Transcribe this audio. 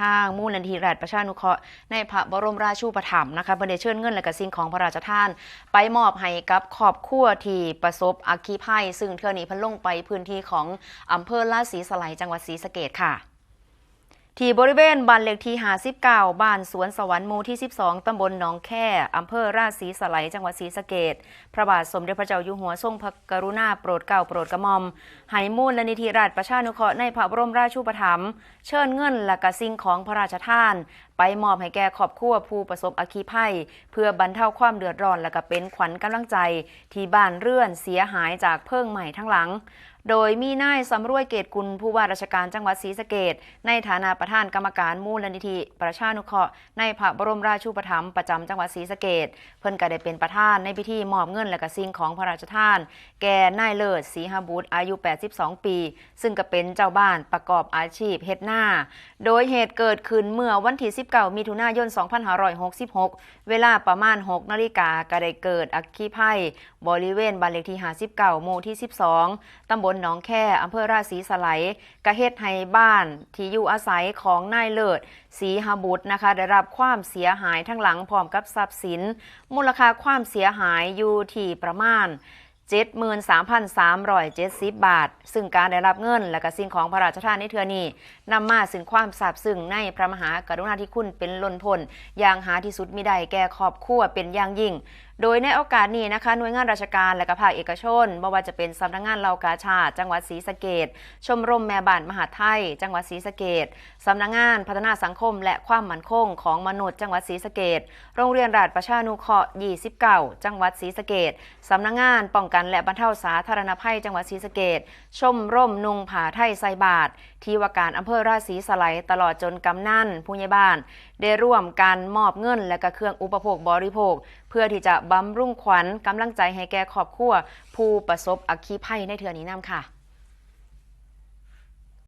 ทางมูลนิธิราชประชานุเคราะห์ในพระบรมราชูปถัมภ์นะคะเพิ่นได้เชิญเงินและก็สิ่งของพระราชทาน ไปมอบให้กับครอบครัวที่ประสบอัคคีภัย ซึ่งเทื่อนี้เพิ่นลงไปพื้นที่ของอำเภอลาดศรีสไลยจังหวัดศรีสะเกดค่ะ ที่บริเวณบ้านเลขที่59บ้านสวนสวรรค์หมู่ที่ 12 ตำบลหนองแค่ อำเภอราชสีสไลยจังหวัดศรีสะเกษพระบาทสมเด็จพระเจ้าอยู่หัวทรงพระกรุณาโปรดเกล้าโปรดกระหม่อมให้มูลนิธิราชประชานุเคราะห์ในพระบรมราชูปถัมภ์เชิญเงินและกระสิ่งของพระราชทาน ไปมอบให้แก่ครอบครัวผู้ประสบอัคคีภัย เพื่อบรรเทาความเดือดร้อนและก็เป็นขวัญกำลังใจ ที่บ้านเรือนเสียหายจากเพลิงใหม่ทั้งหลังโดยมีนายสำรวยเกตกุลผู้ว่าราชการจังหวัดศรีสะเกดในฐานะประธานกรรมการมูลนิธิ ประชานุเคราะห์ในพระบรมราชูปถัมภ์ประจำจังหวัดศรีสะเกดเพิ่นก็ได้เป็นประธานในพิธีมอบเงินและก็สิ่งของพระราชทาน แก่นายเลิศศรีหบุตรอายุ 82 ปี ซึ่งก็เป็นเจ้าบ้านประกอบอาชีพเฮ็ดหน้า โดยเหตุเกิดขึ้นเมื่อวันที่ 19 มิถุนายน 2566 เวลาประมาณ 6 นาฬิกาก็ได้เกิดอัคคีภัยบริเวณบ้านเลขที่ 59 หมู่ที่ 12ตำบลหนองแค่อำเภอราชสีสไลยกระเฮ็ดให้บ้านที่อยู่อาศัยของนายเลิศศรีหบุตรนะคะ ได้รับความเสียหายทั้งหลังพร้อมกับทรัพย์สิน มูลค่าความเสียหายอยู่ที่ประมาณ73,370 บาท ซึ่งการได้รับเงิน และก็สิ่งของพระราชทานในเทือนี้นำมาซึ่งความซาบซึ้งในพระมหากรุณาธิคุณเป็นล้นพ้นอย่างหาที่สุดมิได้แก่ครอบครัวเป็นอย่างยิ่ง โดยในโอกาสนี้นะคะหน่วยงานราชการและก็ภาคเอกชนบ่ว่าจะเป็นสำนักงานเหล่ากาชาติจังหวัดศรีสะเกดชมรมแม่บ้านมหาไทย จังหวัดศรีสะเกดสำนักงานพัฒนาสังคม และความมั่นคงของมนุษย์ จังหวัดศรีสะเกดโรงเรียนราชประชานุเคราะห์29 จังหวัดศรีสะเกดสำนักงานป้องกันและบรรเทาสาธารณภัย จังหวัดศรีสะเกดชมรมนุงผาไทยไซบาท ที่ว่าการอำเภอราชสีสไลยตลอดจนกำนันผู้ใหญ่บ้าน ได้ร่วมการมอบเงินและก็เครื่องอุปโภคบริโภค เพื่อที่จะบำรุงขวัญกำลังใจให้แก่ครอบครัวผู้ประสบอัคคีภัยในเทือนี้นำค่ะ